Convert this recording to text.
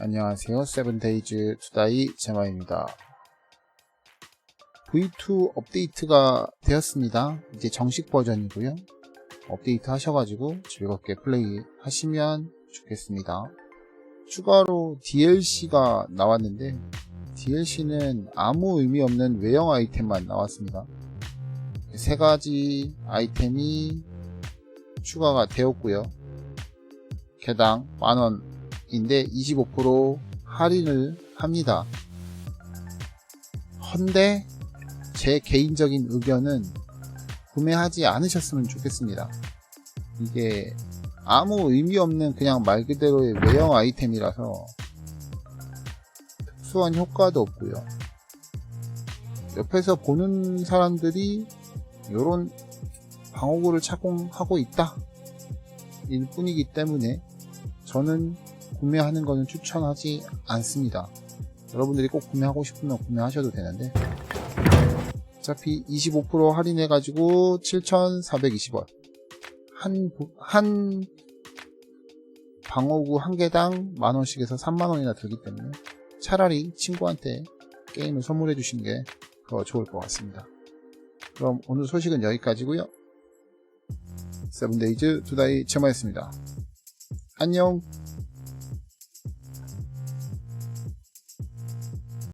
안녕하세요. 세븐데이즈 투다이 제마입니다. V2 업데이트가 되었습니다. 이제 정식 버전이고요. 업데이트 하셔가지고 즐겁게 플레이 하시면 좋겠습니다. 추가로 DLC가 나왔는데 DLC는 아무 의미 없는 외형 아이템만 나왔습니다. 세 가지 아이템이 추가가 되었고요. 개당 만원 인데 25% 할인을 합니다. 헌데 제 개인적인 의견은 구매하지 않으셨으면 좋겠습니다. 이게 아무 의미 없는 그냥 말 그대로의 외형 아이템이라서 특수한 효과도 없고요. 옆에서 보는 사람들이 요런 방어구를 착용하고 있다 일 뿐이기 때문에 저는 구매하는 것은 추천하지 않습니다. 여러분들이 꼭 구매하고 싶으면 구매하셔도 되는데 어차피 25% 할인해가지고 7,420원 한, 부- 한 방어구 한 개당 만원씩에서 3만원이나 들기 때문에 차라리 친구한테 게임을 선물해 주시는 게 더 좋을 것 같습니다. 그럼 오늘 소식은 여기까지고요 세븐데이즈 두다이 체마였습니다. 안녕